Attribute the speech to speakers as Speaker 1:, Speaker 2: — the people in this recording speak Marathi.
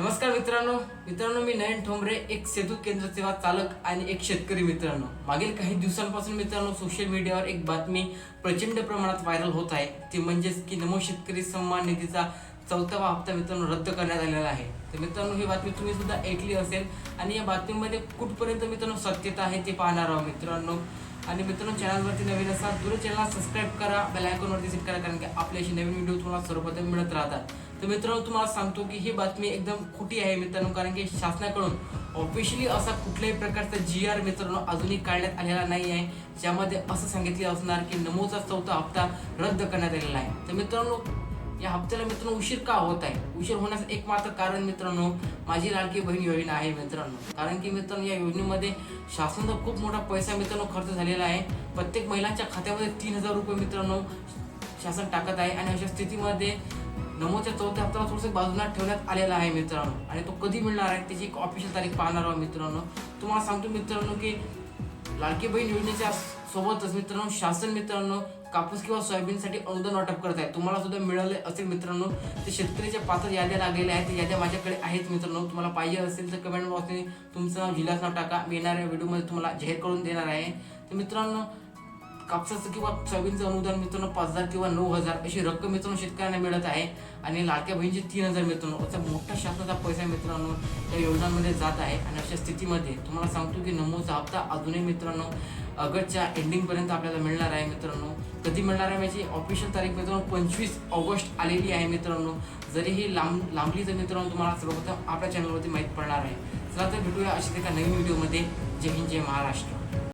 Speaker 1: नमस्कार मित्रांनो. मित्रांनो मी नयन ठोंबरे एक सेतू केंद्र सेवा चालक आणि एक शेतकरी मित्रांनो. मागील काही दिवसांपासून मित्रांनो सोशल मीडियावर एक बातमी प्रचंड प्रमाणात व्हायरल होत आहे. ती म्हणजेच की नमो शेतकरी सन्मान निधीचा चौथावा हप्ता मित्रांनो रद्द करण्यात आलेला आहे. तर मित्रांनो ही बातमी तुम्ही सुद्धा ऐकली असेल आणि या बातमीमध्ये कुठपर्यंत मित्रांनो सत्यता आहे ते पाहणार आहोत मित्रांनो. आणि मित्रांनो चॅनलवरती नवीन असाल तर चॅनल सबस्क्राईब करा बेल आयकॉनवरती सेट करा कारण की आपले असे नवीन व्हिडिओ तुम्हाला सर्वप्रथम मिळत राहतात. तर मित्रांनो तुम्हाला सांगतो की ही बातमी एकदम खोटी आहे मित्रांनो कारण की शासनाकडून ऑफिशियली असा कुठल्याही प्रकारचा जी आर मित्रांनो अजूनही काढण्यात आलेला नाही आहे ज्यामध्ये असं सांगितले असणार की नमोचा चौथा हप्ता रद्द करण्यात आलेला आहे. तर मित्रांनो या हप्त्याला मित्रांनो उशीर का होत आहे? उशीर होण्याचं एकमात्र कारण मित्रांनो माझी लाडकी बहीण योजना आहे मित्रांनो. कारण की मित्रांनो या योजनेमध्ये शासनाचा खूप मोठा पैसा मित्रांनो खर्च झालेला आहे. प्रत्येक महिलांच्या खात्यामध्ये तीन हजार रुपये मित्रांनो शासन टाकत आहे आणि अशा स्थितीमध्ये नमोच्या चौथ्या हप्त्याला थोडंसं बाजूला ठेवण्यात आलेला आहे मित्रांनो. आणि तो कधी मिळणार आहे त्याची एक ऑफिशियल तारीख पाहणार आहोत मित्रांनो. तुम्हाला सांगतो मित्रांनो की लाडकी बहीण योजनेच्या सोबतच मित्रांनो शासन मित्रांनो कापूस किंवा सोयाबीनसाठी अनुदान वाटप करत आहे. तुम्हाला सुद्धा मिळाले असेल मित्रांनो ते शेतकऱ्याच्या पात्र याद्या लागलेल्या आहेत. याद्या माझ्याकडे आहेत मित्रांनो. तुम्हाला पाहिजे असेल तर कमेंट बॉक्सने तुमचं नाव जिल्ह्याचं नाव टाका. मी येणाऱ्या व्हिडिओमध्ये तुम्हाला जाहीर करून देणार आहे. तर मित्रांनो कापसाचं किंवा सोयाबीनचं अनुदान मित्रांनो पाच हजार किंवा नऊ हजार अशी रक्कम मित्रांनो शेतकऱ्यांना मिळत आहे. आणि लाडक्या बहिणीचे तीन हजार मित्रांनो असा मोठा शासनाचा पैसा मित्रांनो त्या योजनांमध्ये जात आहे. आणि अशा स्थितीमध्ये तुम्हाला सांगतो की नमोचा हप्ता अजूनही मित्रांनो ऑगस्टच्या एंडिंगपर्यंत आपल्याला मिळणार आहे मित्रांनो. कधी मिळणार आहे याची ऑफिशियल तारीख मित्रांनो पंचवीस ऑगस्ट आलेली आहे मित्रांनो. जरी ही लांब लांबली तर मित्रांनो तुम्हाला सर्वप्रथम आपल्या चॅनलवरती माहीत पडणार आहे. चला तर भेटूया अशा एका नवीन व्हिडिओमध्ये जय हिंद जय महाराष्ट्र.